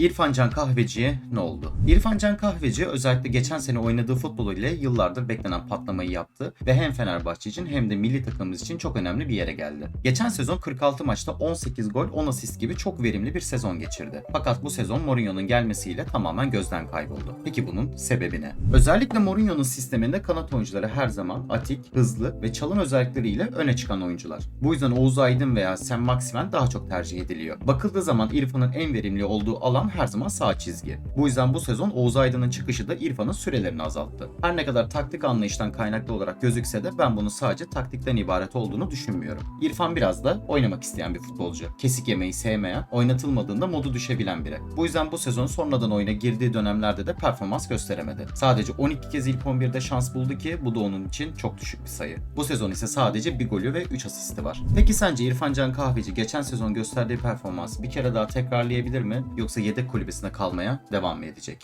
İrfan Can Kahveci'ye ne oldu? İrfan Can Kahveci özellikle geçen sene oynadığı futbolu ile yıllardır beklenen patlamayı yaptı ve hem Fenerbahçe için hem de milli takımımız için çok önemli bir yere geldi. Geçen sezon 46 maçta 18 gol 10 asist gibi çok verimli bir sezon geçirdi. Fakat bu sezon Mourinho'nun gelmesiyle tamamen gözden kayboldu. Peki bunun sebebi ne? Özellikle Mourinho'nun sisteminde kanat oyuncuları her zaman atik, hızlı ve çalım özellikleriyle öne çıkan oyuncular. Bu yüzden Oğuz Aydın veya Sam Maximen daha çok tercih ediliyor. Bakıldığı zaman İrfan'ın en verimli olduğu alan her zaman sağ çizgi. Bu yüzden bu sezon Oğuz Aydın'ın çıkışı da İrfan'ın sürelerini azalttı. Her ne kadar taktik anlayıştan kaynaklı olarak gözükse de ben bunun sadece taktikten ibaret olduğunu düşünmüyorum. İrfan biraz da oynamak isteyen bir futbolcu. Kesik yemeyi sevmeyen, oynatılmadığında modu düşebilen biri. Bu yüzden bu sezon sonradan oyuna girdiği dönemlerde de performans gösteremedi. Sadece 12 kez ilk 11'de şans buldu ki bu da onun için çok düşük bir sayı. Bu sezon ise sadece bir golü ve 3 asisti var. Peki sence İrfan Can Kahveci geçen sezon gösterdiği performansı bir kere daha tekrarlayabilir mi yoksa yedek kalmaya devam edecek?